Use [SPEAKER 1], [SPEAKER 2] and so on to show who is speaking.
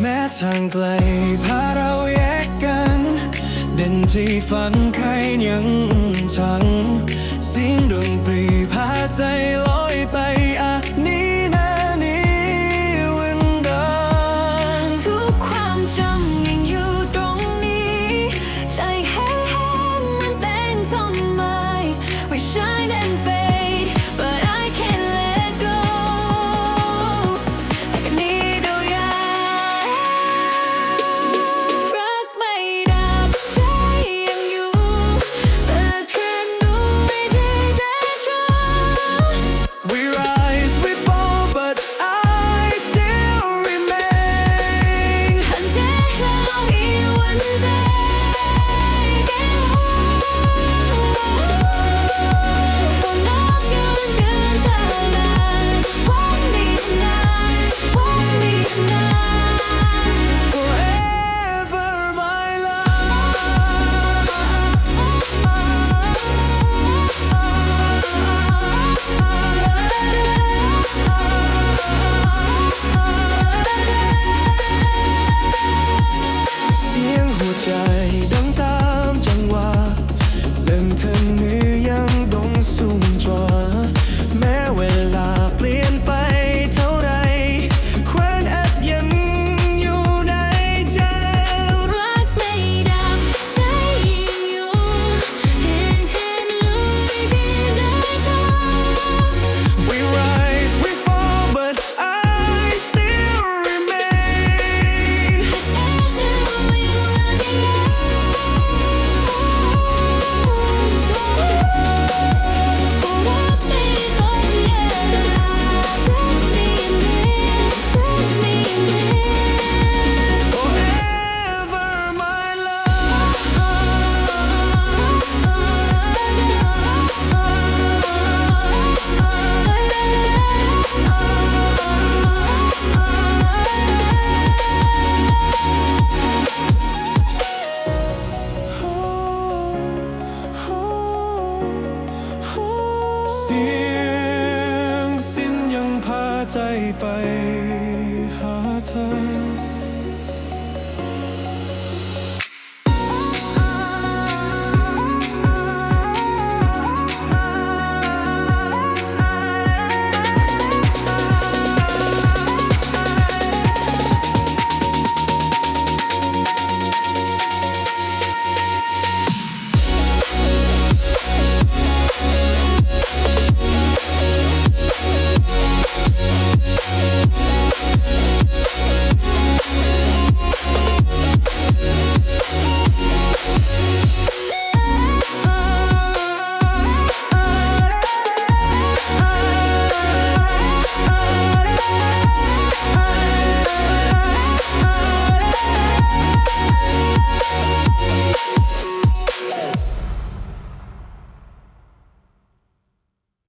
[SPEAKER 1] แม้ทางไกลพาเราแยกกัน เด่นที่ฝันใครยัง
[SPEAKER 2] ทาง Jai Da ไปหา
[SPEAKER 1] เธอ